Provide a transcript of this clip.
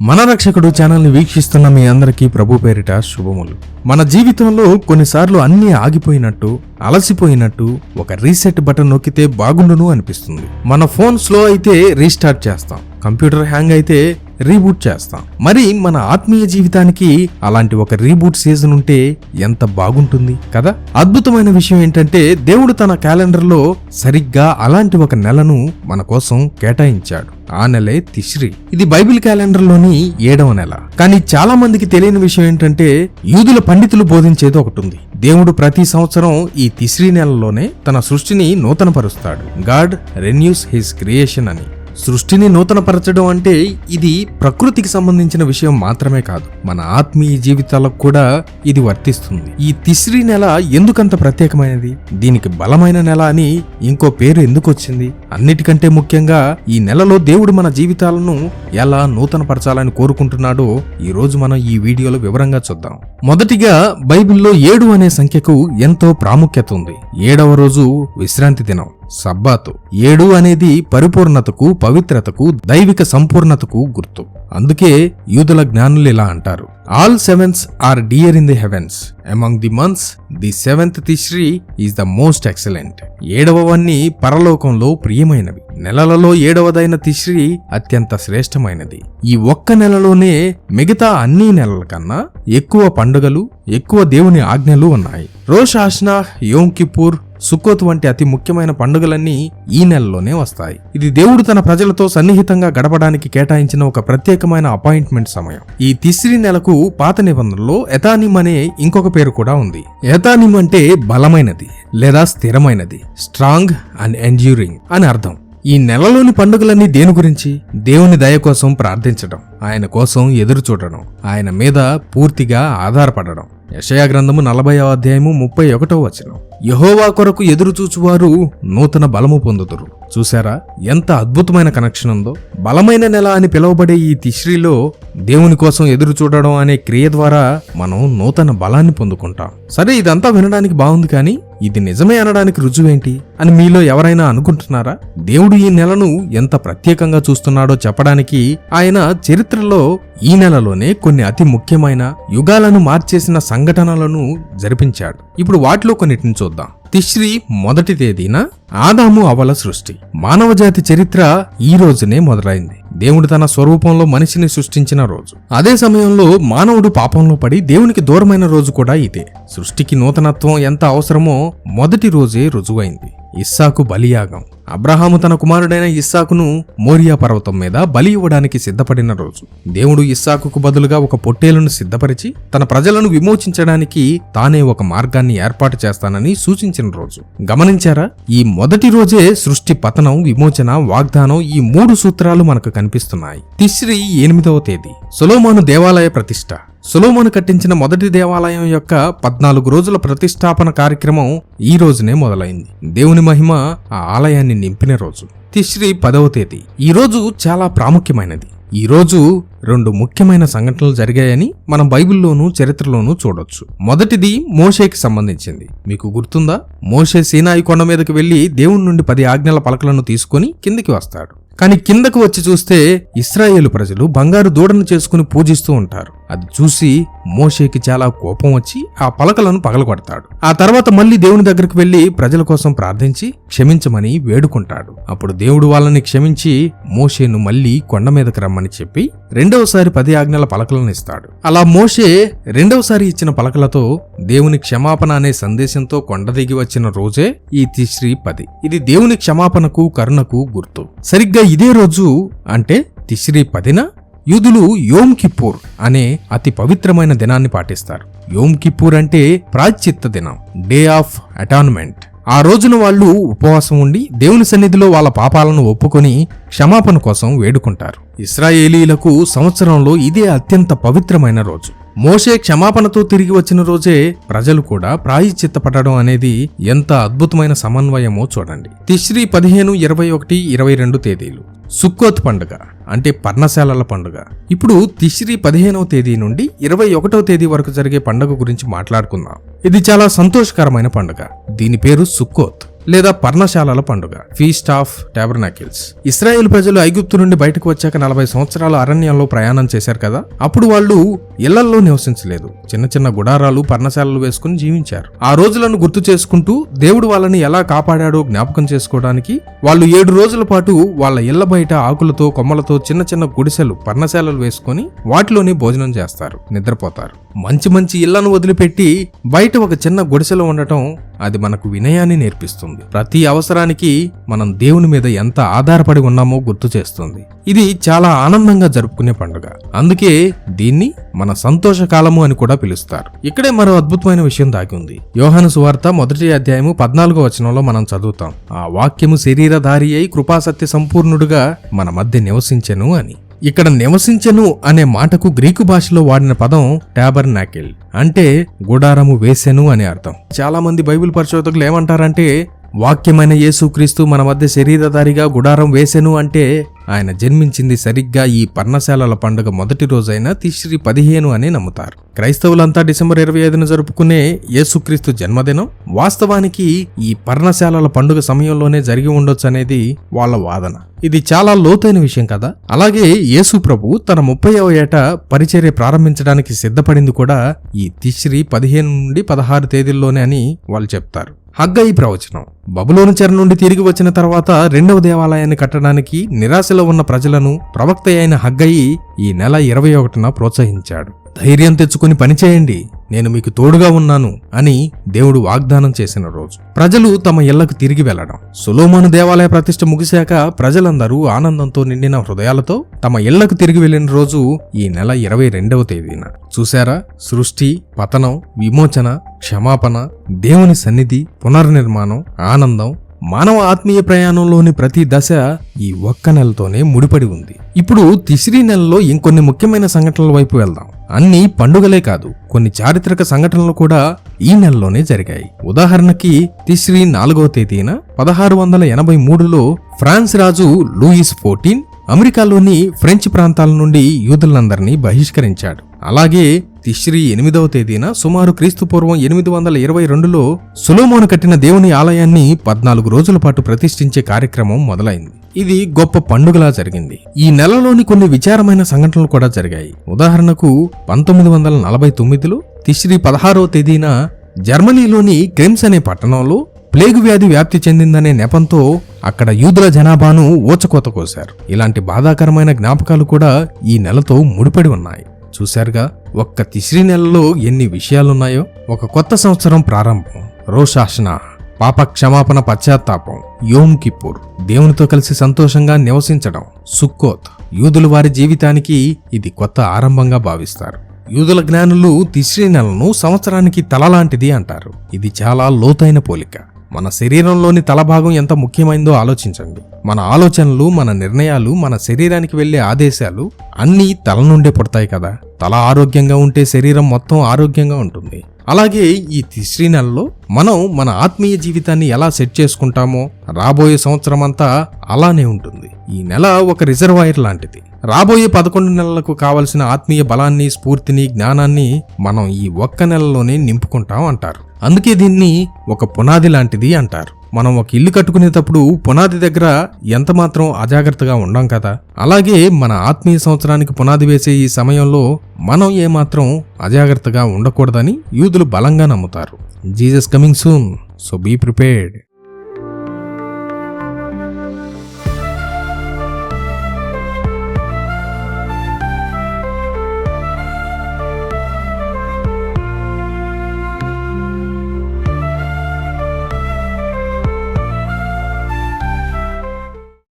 మన రక్షకుడు ఛానల్ని వీక్షిస్తున్న మీ అందరికీ ప్రభు పేరిట శుభములు. మన జీవితంలో కొన్నిసార్లు అన్నీ ఆగిపోయినట్టు అలసిపోయినట్టు ఒక రీసెట్ బటన్ నొక్కితే బాగుండును అనిపిస్తుంది. మన ఫోన్ స్లో అయితే రీస్టార్ట్ చేస్తాం. కంప్యూటర్ హ్యాంగ్ అయితే రీబూట్ చేస్తాం. మరి మన ఆత్మీయ జీవితానికి అలాంటి ఒక రీబూట్ సీజన్ ఉంటే ఎంత బాగుంటుంది కదా? అద్భుతమైన విషయం ఏంటంటే దేవుడు తన క్యాలెండర్లో సరిగ్గా అలాంటి ఒక నెలను మన కోసం కేటాయించాడు. ఆ నెలే తిశ్రీ ఇది బైబిల్ క్యాలెండర్లోని ఏడవ నెల. కానీ చాలా మందికి తెలియని విషయం ఏంటంటే యూదుల పండితులు బోధించేది ఒకటి ఉంది. దేవుడు ప్రతి సంవత్సరం ఈ తిశ్రీ నెలలోనే తన సృష్టిని నూతనపరుస్తాడు. గాడ్ రెన్యూస్ హిస్ క్రియేషన్ అని. సృష్టిని నూతనపరచడం అంటే ఇది ప్రకృతికి సంబంధించిన విషయం మాత్రమే కాదు. మన ఆత్మీయ జీవితాలకు కూడా ఇది వర్తిస్తుంది. ఈ తిశ్రీ నెల ఎందుకంత ప్రత్యేకమైనది? దీనికి బలమైన నెల అని ఇంకో పేరు ఎందుకు వచ్చింది? అన్నిటికంటే ముఖ్యంగా ఈ నెలలో దేవుడు మన జీవితాలను ఎలా నూతనపరచాలని కోరుకుంటున్నాడో ఈరోజు మనం ఈ వీడియోలో వివరంగా చూద్దాం. మొదటిగా బైబిల్లో ఏడు అనే సంఖ్యకు ఎంతో ప్రాముఖ్యత ఉంది. ఏడవ రోజు విశ్రాంతి దినం సబ్బాతు. ఏడు అనేది పరిపూర్ణతకు పవిత్రతకు దైవిక సంపూర్ణతకు గుర్తు. అందుకే యూదుల జ్ఞానులు ఇలా అంటారు. All sevens are dear in the heavens among the months the seventh Tishri is the most excellent ఏడవవన్నీ పరలోకంలో ప్రియమైనవి. నెలలలో ఏడవదైన తిశ్రీ అత్యంత శ్రేష్టమైనది. ఈ ఒక్క నెలలోనే మిగతా అన్ని నెలల కన్నా ఎక్కువ పండుగలు ఎక్కువ దేవుని ఆజ్ఞలు ఉన్నాయి. రోష్ ఆష్నా యోమ్ కిపూర్ సుక్కోత్ వంటి అతి ముఖ్యమైన పండుగలన్నీ ఈ నెలలోనే వస్తాయి. ఇది దేవుడు తన ప్రజలతో సన్నిహితంగా గడపడానికి కేటాయించిన ఒక ప్రత్యేకమైన అపాయింట్మెంట్ సమయం. ఈ తిస్రి నెలకు పాత నిబంధనలో ఎథానిమ్ అనే ఇంకొక పేరు కూడా ఉంది. ఎథానిమ్ అంటే బలమైనది లేదా స్థిరమైనది స్ట్రాంగ్ అండ్ ఎండ్యూరింగ్ అని అర్థం. ఈ నెలలోని పండుగలన్నీ దేని గురించి? దేవుని దయ కోసం ప్రార్థించడం ఆయన కోసం ఎదురు చూడడం ఆయన మీద పూర్తిగా ఆధారపడడం. యషయా గ్రంథము నలభై అధ్యాయము ముప్పై ఒకటో వచనం. యహోవా కొరకు ఎదురు చూచువారు నూతన బలము పొందుతురు చూసారా ఎంత అద్భుతమైన కనెక్షన్ ఉందో. బలమైన నెల అని పిలువబడే ఈ తిశ్రీలో దేవుని కోసం ఎదురు చూడడం అనే క్రియ ద్వారా మనం నూతన బలాన్ని పొందుకుంటాం. సరే ఇదంతా వినడానికి బాగుంది కానీ ఇది నిజమే అనడానికి రుజువేంటి అని మీలో ఎవరైనా అనుకుంటున్నారా? దేవుడు ఈ నెలను ఎంత ప్రత్యేకంగా చూస్తున్నాడో చెప్పడానికి ఆయన చరిత్రలో ఈ నెలలోనే కొన్ని అతి ముఖ్యమైన యుగాలను మార్చేసిన సంఘటనలను జరిపించాడు. ఇప్పుడు వాటిలో కొన్నిటిని చూద్దాం. తిశ్రీ మొదటి తేదీన ఆదాము అవల సృష్టి. మానవజాతి చరిత్ర ఈ రోజునే మొదలైంది. దేవుడు తన స్వరూపంలో మనిషిని సృష్టించిన రోజు. అదే సమయంలో మానవుడు పాపంలో పడి దేవునికి దూరమైన రోజు కూడా ఇదే. సృష్టికి నూతనత్వం ఎంత అవసరమో మొదటి రోజే రుజువైంది. ఇస్సాకు బలియాగం. అబ్రహాము తన కుమారుడైన ఇస్సాకును మోరియా పర్వతం మీద బలి ఇవ్వడానికి సిద్ధపడిన రోజు. దేవుడు ఇస్సాకుకు బదులుగా ఒక పొట్టేలును సిద్ధపరిచి తన ప్రజలను విమోచించడానికి తానే ఒక మార్గాన్ని ఏర్పాటు చేస్తానని సూచించిన రోజు. గమనించారా? ఈ మొదటి రోజే సృష్టి పతనం విమోచన వాగ్దానం ఈ మూడు సూత్రాలు మనకు కనిపిస్తున్నాయి. తిశ్రీ ఎనిమిదవ తేదీ. సొలోమోను దేవాలయ ప్రతిష్ట. సులోమను కట్టించిన మొదటి దేవాలయం యొక్క పద్నాలుగు రోజుల ప్రతిష్టాపన కార్యక్రమం ఈ రోజునే మొదలైంది. దేవుని మహిమ ఆ ఆలయాన్ని నింపిన రోజు. తిశ్రీ పదవ తేదీ. ఈ రోజు చాలా ప్రాముఖ్యమైనది. ఈ రోజు రెండు ముఖ్యమైన సంఘటనలు జరిగాయని మనం బైబిల్లోనూ చరిత్రలోనూ చూడొచ్చు. మొదటిది మోషేకి సంబంధించింది. మీకు గుర్తుందా? మోషే సీనాయి కొండ మీదకి వెళ్ళి దేవుని నుండి పది ఆజ్ఞల పలకలను తీసుకుని కిందికి వస్తాడు. కానీ కిందకు వచ్చి చూస్తే ఇస్రాయేలు ప్రజలు బంగారు దూడను చేసుకుని పూజిస్తూ ఉంటారు. అది చూసి మోషేకి చాలా కోపం వచ్చి ఆ పలకలను పగలగొడతాడు. ఆ తర్వాత మళ్ళీ దేవుని దగ్గరికి వెళ్ళి ప్రజల కోసం ప్రార్థించి క్షమించమని వేడుకుంటాడు. అప్పుడు దేవుడు వాళ్ళని క్షమించి మోషేను మళ్ళీ కొండ మీదకి రమ్మని చెప్పి రెండవసారి పది ఆజ్ఞల పలకలను ఇస్తాడు. అలా మోషే రెండవసారి ఇచ్చిన పలకలతో దేవుని క్షమాపణ అనే సందేశంతో కొండ దిగి వచ్చిన రోజే ఈ తిశ్రీ పది. ఇది దేవుని క్షమాపణకు కరుణకు గుర్తు. సరిగ్గా ఇదే రోజు అంటే తిశ్రీ పదిన యూదులు యోమ్ కిప్పూర్ అనే అతి పవిత్రమైన దినాన్ని పాటిస్తారు. యోమ్ కిప్పూర్ అంటే ప్రాచిత్త దినం డే ఆఫ్ అటాన్మెంట్. ఆ రోజున వాళ్ళు ఉపవాసం ఉండి దేవుని సన్నిధిలో వాళ్ళ పాపాలను ఒప్పుకొని క్షమాపణ కోసం వేడుకుంటారు. ఇస్రాయేలీలకు సంవత్సరంలో ఇదే అత్యంత పవిత్రమైన రోజు. మోషే క్షమాపణతో తిరిగి వచ్చిన రోజే ప్రజలు కూడా ప్రాయశ్చిత్తపడడం అనేది ఎంత అద్భుతమైన సమన్వయమో చూడండి. తిశ్రీ పదిహేను ఇరవై ఒకటి ఇరవై రెండు తేదీలు. సుక్కోత్ పండుగ అంటే పర్ణశాలల పండుగ. ఇప్పుడు తిశ్రీ పదిహేనవ తేదీ నుండి ఇరవై ఒకటవ తేదీ వరకు జరిగే పండుగ గురించి మాట్లాడుకుందాం. ఇది చాలా సంతోషకరమైన పండుగ. దీని పేరు సుక్కోత్. లేదా పర్ణశాలల పండుగ. ఫీస్ట్ ఆఫ్ టాబర్నాకిల్స్ ఇస్రాయేల్ ప్రజలు ఐగుప్తు నుండి బయటకు వచ్చాక నలభై సంవత్సరాలు అరణ్యంలో ప్రయాణం చేశారు కదా? అప్పుడు వాళ్ళు ఇళ్ళల్లో నివసించలేదు. చిన్న చిన్న గుడారాలు పర్ణశాలలు వేసుకుని జీవించారు. ఆ రోజులను గుర్తు చేసుకుంటూ దేవుడు వాళ్ళని ఎలా కాపాడాడో జ్ఞాపకం చేసుకోవడానికి వాళ్ళు ఏడు రోజుల పాటు వాళ్ళ ఇళ్ళ బయట ఆకులతో కొమ్మలతో చిన్న చిన్న గుడిసెలు పర్ణశాలలు వేసుకొని వాటిలోనే భోజనం చేస్తారు. నిద్రపోతారు. మంచి మంచి ఇళ్ళను వదిలిపెట్టి బయట ఒక చిన్న గుడిసెలో ఉండటం అది మనకు వినయాన్ని నేర్పిస్తుంది. ప్రతి అవసరానికి మనం దేవుని మీద ఎంత ఆధారపడి ఉన్నామో గుర్తు చేస్తుంది. ఇది చాలా ఆనందంగా జరుపుకునే పండుగ. అందుకే దీన్ని మన సంతోషకాలము అని కూడా పిలుస్తారు. ఇక్కడే మరో అద్భుతమైన విషయం దాగి ఉంది. యోహాను సువార్త మొదటి అధ్యాయము పద్నాలుగో వచనంలో మనం చదువుతాం. ఆ వాక్యము శరీరధారి అయి కృపాసత్య సంపూర్ణుడుగా మన మధ్య నివసించెను అని. ఇక్కడ నివసించెను అనే మాటకు గ్రీకు భాషలో వాడిన పదం టాబర్ నాకిల్ అంటే గుడారము వేసెను అని అర్థం. చాలా మంది బైబిల్ పరిశోధకులు ఏమంటారంటే వాక్యమైన యేసుక్రీస్తు మన మధ్య శరీరధారిగా గుడారం వేసెను అంటే ఆయన జన్మించింది సరిగ్గా ఈ పర్ణశాలల పండుగ మొదటి రోజైన తిశ్రీ పదిహేను అని నమ్ముతారు. క్రైస్తవులంతా డిసెంబర్ ఇరవై ఐదున జరుపుకునే యేసుక్రీస్తు జన్మదినం వాస్తవానికి ఈ పర్ణశాలల పండుగ సమయంలోనే జరిగి ఉండొచ్చు అనేది వాళ్ళ వాదన. ఇది చాలా లోతైన విషయం కదా. అలాగే యేసు ప్రభు తన ముప్పైవ ఏట పరిచర్య ప్రారంభించడానికి సిద్ధపడింది కూడా ఈ తిశ్రీ పదిహేను నుండి పదహారు తేదీల్లోనే అని వాళ్ళు చెప్తారు. హగ్గయి ప్రవచనం. బబులోను చెర నుండి తిరిగి వచ్చిన తర్వాత రెండవ దేవాలయాన్ని కట్టడానికి నిరాశలో ఉన్న ప్రజలను ప్రవక్త అయిన హగ్గయి ఈ నెల ఇరవై ఒకటిన ప్రోత్సహించాడు. ధైర్యం తెచ్చుకుని పనిచేయండి. నేను మీకు తోడుగా ఉన్నాను అని దేవుడు వాగ్దానం చేసిన రోజు. ప్రజలు తమ ఇళ్ళకు తిరిగి వెళ్ళడం సులోమాను దేవాలయ ప్రతిష్ఠ ముగిశాక ప్రజలందరూ ఆనందంతో నిండిన హృదయాలతో తమ ఇళ్ళకు తిరిగి వెళ్ళిన రోజు ఈ నెల ఇరవై రెండవ తేదీన. చూశారా? సృష్టి పతనం విమోచన క్షమాపణ దేవుని సన్నిధి పునర్నిర్మాణం ఆనందం మానవ ఆత్మీయ ప్రయాణంలోని ప్రతి దశ ఈ ఒక్క నెలతోనే ముడిపడి ఉంది. ఇప్పుడు తిసిరి నెలలో ఇంకొన్ని ముఖ్యమైన సంఘటనల వైపు వెళ్దాం. అన్ని పండుగలే కాదు కొన్ని చారిత్రక సంఘటనలు కూడా ఈ నెలలోనే జరిగాయి. ఉదాహరణకి తిస్రీ నాలుగవ తేదీన పదహారు వందల ఎనభై మూడులో ఫ్రాన్స్ రాజు లూయిస్ ఫోర్టీన్ అమెరికాలోని ఫ్రెంచ్ ప్రాంతాల నుండి యూదులందరినీ బహిష్కరించాడు. అలాగే తిశ్రీ ఎనిమిదవ తేదీన సుమారు క్రీస్తుపూర్వం ఎనిమిది వందల ఇరవై రెండులో సులోమోను కట్టిన దేవుని ఆలయాన్ని పద్నాలుగు రోజుల పాటు ప్రతిష్ఠించే కార్యక్రమం మొదలైంది. ఇది గొప్ప పండుగలా జరిగింది. ఈ నెలలోని కొన్ని విచారమైన సంఘటనలు కూడా జరిగాయి. ఉదాహరణకు పంతొమ్మిది వందల నలభై తొమ్మిదిలో తిశ్రీ పదహారవ తేదీన జర్మనీలోని క్రిమ్స్ అనే పట్టణంలో ప్లేగు వ్యాధి వ్యాప్తి చెందిందనే నెపంతో అక్కడ యూదుల జనాభాను ఊచకోత కోశారు. ఇలాంటి బాధాకరమైన జ్ఞాపకాలు కూడా ఈ నెలతో ముడిపడి ఉన్నాయి. చూశారుగా ఒక్క తిశ్రీ నెలలో ఎన్ని విషయాలున్నాయో ఒక కొత్త సంవత్సరం ప్రారంభం రోషాసన పాప క్షమాపణ పశ్చాత్తాపం యోమ్ కిప్పూర్ దేవునితో కలిసి సంతోషంగా నివసించడం సుక్కోత్ యూదులు వారి జీవితానికి ఇది కొత్త ఆరంభంగా భావిస్తారు. యూదుల జ్ఞానులు తిశ్రీ నెలను సంవత్సరానికి తలలాంటిది అంటారు. ఇది చాలా లోతైన పోలిక. మన శరీరంలోని తల భాగం ఎంత ముఖ్యమైందో ఆలోచించండి. మన ఆలోచనలు మన నిర్ణయాలు మన శరీరానికి వెళ్ళే ఆదేశాలు అన్నీ తల నుండే పుడతాయి కదా. తల ఆరోగ్యంగా ఉంటే శరీరం మొత్తం ఆరోగ్యంగా ఉంటుంది. అలాగే ఈ తిశ్రీ నెలలో మనం మన ఆత్మీయ జీవితాన్ని ఎలా సెట్ చేసుకుంటామో రాబోయే సంవత్సరం అంతా అలానే ఉంటుంది. ఈ నెల ఒక రిజర్వాయర్ లాంటిది. రాబోయే పదకొండు నెలలకు కావలసిన ఆత్మీయ బలాన్ని స్ఫూర్తిని జ్ఞానాన్ని మనం ఈ ఒక్క నెలలోనే నింపుకుంటాం అంటారు. అందుకే దీన్ని ఒక పునాది లాంటిది అంటారు. మనం ఒక ఇల్లు కట్టుకునేటప్పుడు పునాది దగ్గర ఎంత మాత్రం అజాగ్రత్తగా ఉండం కదా? అలాగే మన ఆత్మీయ సంవత్సరానికి పునాది వేసే ఈ సమయంలో మనం ఏమాత్రం అజాగ్రత్తగా ఉండకూడదని యూదులు బలంగా నమ్ముతారు. Jesus coming soon so be prepared.